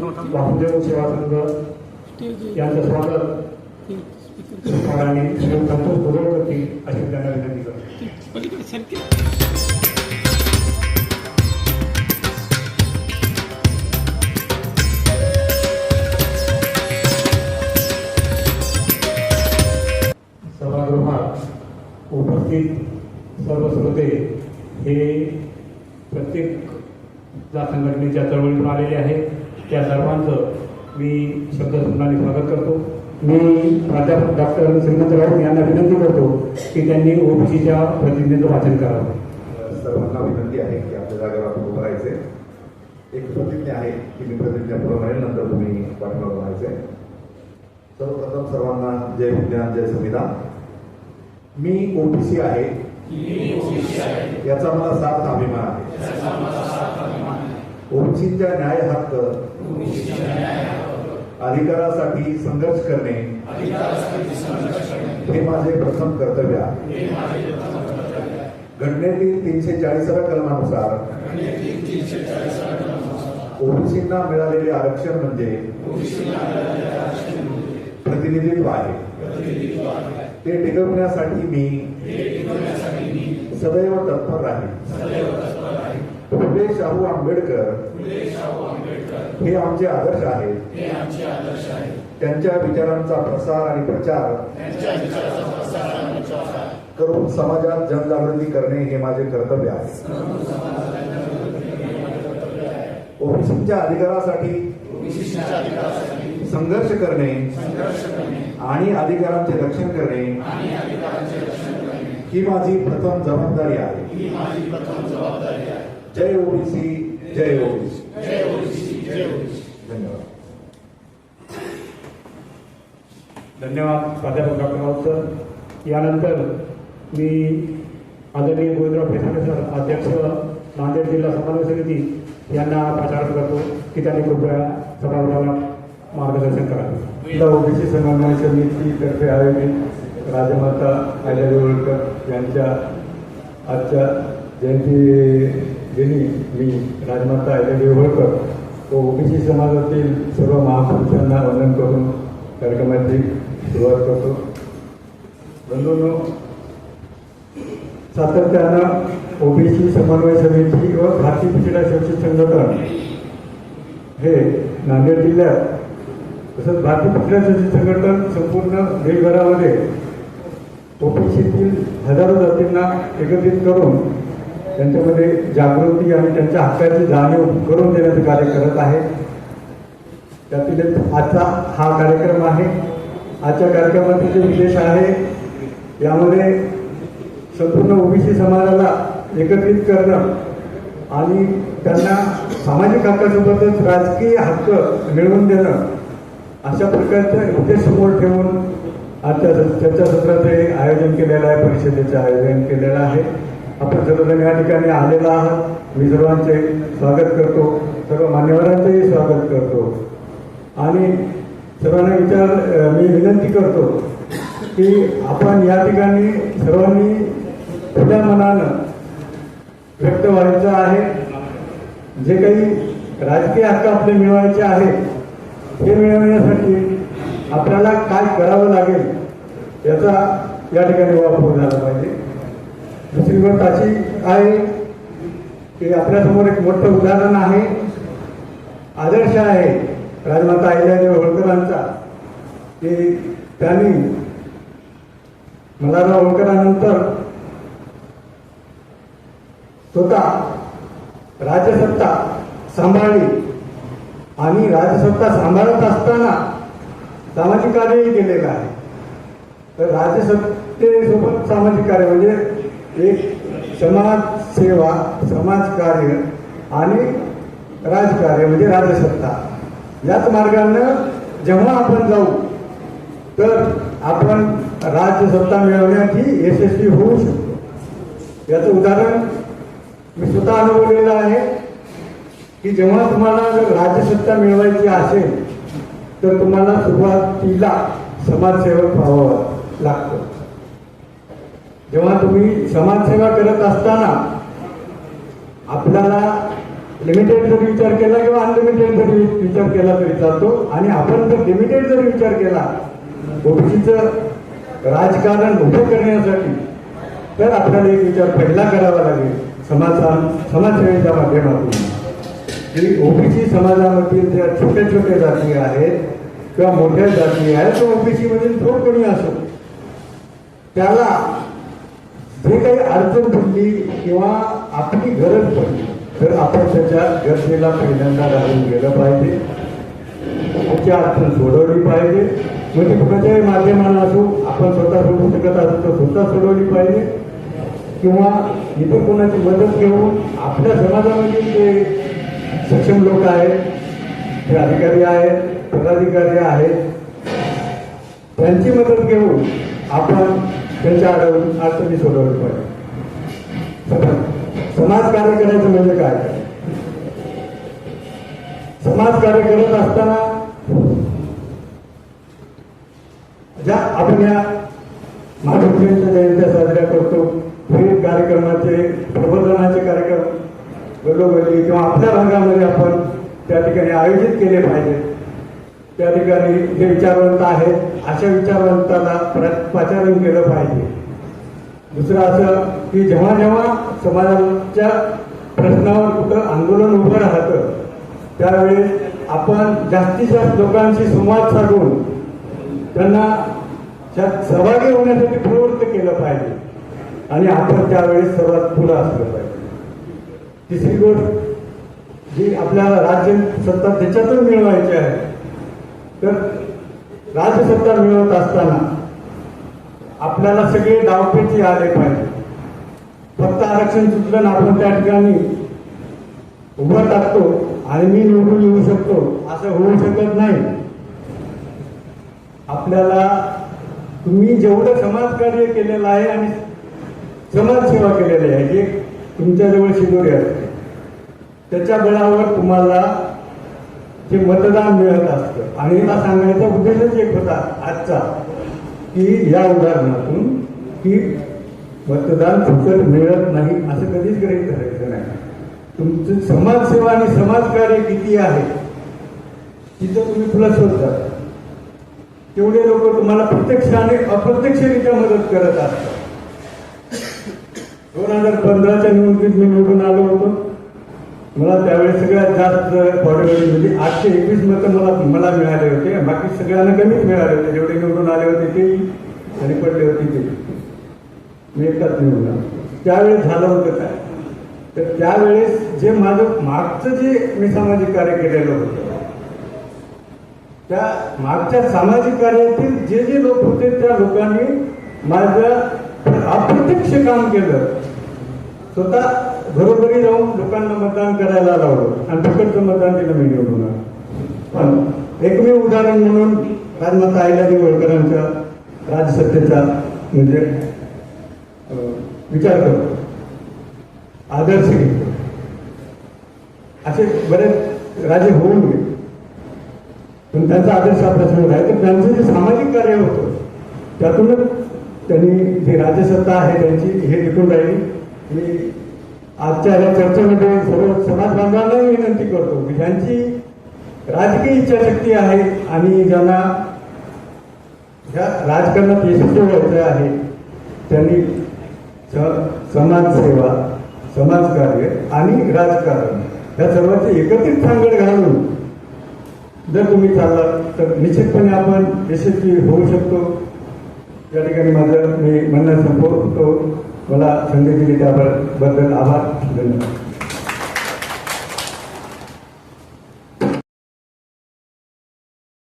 वासुदेव सेवा संघ यांचं स्वागत. श्री संतोष अशी त्यांना विनंती करतो. सभागृहात उपस्थित सर्व श्रोते हे प्रत्येक ज्या संघटनेच्या चळवळीतून आलेले आहेत. त्या सर्वांचं मी शब्दसंधाने स्वागत करतो. मी प्राध्यापक डॉक्टर श्रीमंत राऊत यांना विनंती करतो की त्यांनी ओबीसीच्या प्रतिनिधीचं वाचन करावं. सर्वांना विनंती आहे की आपल्या जागेवर आपण उभं राहायचे एक प्रतिज्ञा आहे की मी प्रतिज्ञा पूर्ण राहील नंतर तुम्ही पाठीमागं राहायचे सर्वप्रथम सर्वांना जय विज्ञान जय संविधान. मी ओबीसी आहे. याचा मला सार्थ अभिमान आहे. ओबीसीच्या न्याय हक्क अधिकारासाठी संघर्ष करणे हे माझे प्रथम कर्तव्य आहे. घटनेतील तीनशे चाळीसाव्या कलमानुसार ओबीसींना मिळालेले आरक्षण म्हणजे प्रतिनिधित्व आहे. ते टिकवण्यासाठी मी सदैव तत्पर राहील फुले शाहू आंबेडकर हे आमचे आदर्श आहेत. त्यांच्या विचारांचा प्रसार आणि प्रचार करून समाजात जनजागृती करणे हे माझे कर्तव्य आहे. ओबीसीच्या अधिकारासाठी संघर्ष करणे आणि अधिकारांचे रक्षण करणे ही माझी प्रथम जबाबदारी आहे. जय ओबीसी जय ओबीसी। धन्यवाद। धन्यवाद प्राध्यापक डॉक्टर राऊत सर. यानंतर मी आदरणीय गोविंदराव फेसाणे सर अध्यक्ष नांदेड जिल्हा समन्वय समिती यांना पाचारण करतो की त्यांनी कृपया सभागृहाला मार्गदर्शन करावे जिल्हा ओबीसी समन्वय समितीतर्फे आयोजित राजमाता अहिल्यादेवी होळकर यांच्या आजच्या जयंती दिनी मी राजमाता अहिल्यादेवी होळकर व ओबीसी समाजातील सर्व महापुरुषांना वंदन करून कार्यक्रमाची सुरुवात करतो. बंधूंनो सातत्यानं ओबीसी समन्वय समिती व भारतीय पिछडा शोषित संघटन हे नांदेड जिल्ह्यात तसंच भारतीय पिछडा शोषित संघटन संपूर्ण देशभरामध्ये ओबीसीतील हजारो जातींना एकत्रित करून त्यांच्यामध्ये जागृती आणि त्यांच्या हक्काची जाणीव करून देण्याचं कार्य करत आहे. त्यातील आजचा हा कार्यक्रम आहे. आजच्या कार्यक्रमाचे जे विशेष आहे यामध्ये संपूर्ण ओबीसी समाजाला एकत्रित करणं आणि त्यांना सामाजिक हक्कासोबतच राजकीय हक्क मिळवून देणं अशा प्रकारचा उद्देश समोर ठेवून आजच्या चर्चासत्राचे आयोजन केलेलं आहे परिषदेचं आयोजन केलेलं आहे. आपण सर्वजण या ठिकाणी आलेला आहात. मी सर्वांचे स्वागत करतो. सर्व मान्यवरांचेही स्वागत करतो. आणि सर्वांना विचार मी विनंती करतो की आपण या ठिकाणी सर्वांनी खुल्या मनानं व्यक्त व्हायचं आहे. जे काही राजकीय हक्क आपले मिळवायचे आहेत हे मिळवण्यासाठी आपल्याला काय करावं लागेल याचा या ठिकाणी वापर झाला पाहिजे. दुसरी गोष्ट अशी आहे की आपल्यासमोर एक मोठं उदाहरण आहे. आदर्श आहे. राजमाता अहिल्यादेवी होळकरांचा. की त्यांनी मल्हारराव होळकरानंतर स्वतः राजसत्ता सांभाळली आणि राजसत्ता सांभाळत असताना सामाजिक कार्यही केलेलं आहे. तर राजसत्तेसोबत सामाजिक कार्य म्हणजे एक समाजसेवा समाजकार्य आणि राजकार्य म्हणजे राजसत्ता. याच मार्गानं जेव्हा आपण जाऊ तर आपण राज्यसत्ता मिळवण्यात यशस्वी होऊ शकतो. याचं उदाहरण मी स्वतः अनुभवलेलं आहे की जेव्हा तुम्हाला जर राज्यसत्ता मिळवायची असेल तर तुम्हाला सुरुवातीला समाजसेवक व्हावं लागतं. जेव्हा तुम्ही समाजसेवा करत असताना आपल्याला लिमिटेड जरी विचार केला किंवा अनलिमिटेड जरी विचार केला तरी चालतो. आणि आपण जर लिमिटेड जरी विचार केला ओबीसीचं राजकारण उभं करण्यासाठी तर आपल्याला एक विचार पहिला करावा लागेल समाज समाजसेवेच्या माध्यमातून. की ओबीसी समाजामधील ज्या छोट्या छोट्या जाती आहेत किंवा मोठ्या जाती आहेत तो ओबीसीमधील जो कोणी असो त्याला जे काही अडचण पडली किंवा आपली गरज पडली तर आपण त्याच्या गरजेला पहिल्यांदा राहून गेलं पाहिजे. त्याची अडचण सोडवली पाहिजे. म्हणजे कुणाच्याही माध्यमाला असो आपण स्वतः सोडवू शकत असू तर स्वतः सोडवली पाहिजे. किंवा इतर कोणाची मदत घेऊन आपल्या समाजामध्ये जे सक्षम लोक आहेत ते अधिकारी आहेत पदाधिकारी आहेत त्यांची मदत घेऊन आपण त्यांच्या अडवून अडचणी सोडवली पाहिजे. समाज समाजकार्य करायचं म्हणजे काय? समाजकार्य करत असताना ज्या आपण या महापुरुषांच्या जयंत्या साजऱ्या करतो विविध कार्यक्रमाचे प्रबोधनाचे कार्यक्रम घरोघरी किंवा आपल्या भागामध्ये आपण त्या ठिकाणी आयोजित केले पाहिजेत त्या ठिकाणी जे विचारवंत आहेत. अशा विचारवंताला प्र- पाचारण केलं पाहिजे. दुसरं असं की जेव्हा जेव्हा समाजाच्या प्रश्नावर कुठं आंदोलन उभं राहतं त्यावेळेस आपण जास्तीत जास्त लोकांशी संवाद साधून त्यांना त्यात सहभागी होण्यासाठी प्रवृत्त केलं पाहिजे. आणि आपण त्यावेळेस सर्वात पुढं असलं पाहिजे. तिसरी गोष्ट जी आपल्याला राज्य सत्ता त्याच्यातून मिळवायची आहे तर राज्यसत्ता मिळवत असताना आपल्याला सगळे डावपेची आले पाहिजे. फक्त आरक्षण सुटलं ना आपण त्या ठिकाणी उभं टाकतो आणि मी निवडून येऊ शकतो असं होऊ शकत नाही. आपल्याला तुम्ही जेवढं समाजकार्य केलेलं आहे आणि समाजसेवा केलेली आहे जे तुमच्याजवळ शिदोरी असते त्याच्या बळावर तुम्हाला ते मतदान मिळत असतं. आणि मला सांगायचा उद्देशच एक होता आजचा की या उदाहरणातून की मतदान फुकट मिळत नाही असं कधीच गृहीत करायचं नाही. तुमचं समाजसेवा आणि समाजकार्य किती आहे तिथं तुम्ही प्लस होत तेवढे लोक तुम्हाला प्रत्यक्ष आणि अप्रत्यक्षरित्या मदत करत असतात. दोन हजार पंधराच्या निवडणुकीत मी निवडून आलो होतो. मला त्यावेळेस सगळ्यात जास्त पॉडगडी म्हणजे आठशे एकवीस मतं मला मला मिळाले होते. बाकी सगळ्यांना कमीच मिळाले होते. जेवढे निवडून आले होते ते आणि पडले होते ते. मी एकटाच निवडून. आलो त्यावेळेस झालं होतं काय? तर त्यावेळेस जे माझं मागचं जे मी सामाजिक कार्य केलेलं होतं त्या मागच्या सामाजिक कार्यातील जे जे लोक होते त्या लोकांनी माझं अप्रत्यक्ष काम केलं. स्वतः घरोघरी जाऊन लोकांना मतदान करायला लावलं. आणि फुकटचं मतदान केलं मी निवडून पण एकमेव उदाहरण म्हणून राजमाता आईलाजी होळकरांच्या राजसत्तेचा म्हणजे विचार करतो. आदर्श घेतो असे बरेच राजे होऊन गेले. पण त्यांचा आदर्श आपल्यासमोर आहे. तर त्यांचं जे सामाजिक कार्य होतं त्यातूनच त्यांनी जी राज्यसत्ता आहे त्यांची हे टिकून राहिली. मी आजच्या या चर्चेमध्ये सर्व समाज बांधवांनाही विनंती करतो की ज्यांची राजकीय इच्छाशक्ती आहे आणि ज्यांना ह्या राजकारणात यशस्वी व्हायचं आहे त्यांनी स- समाजसेवा समाजकार्य आणि राजकारण या सर्वांची एकत्रित सांगड घालून जर तुम्ही चाललात तर निश्चितपणे आपण यशस्वी होऊ शकतो. या ठिकाणी माझं मी म्हणणं संपवतो. मला संधी दिली त्याबद्दल आभार. धन्यवाद.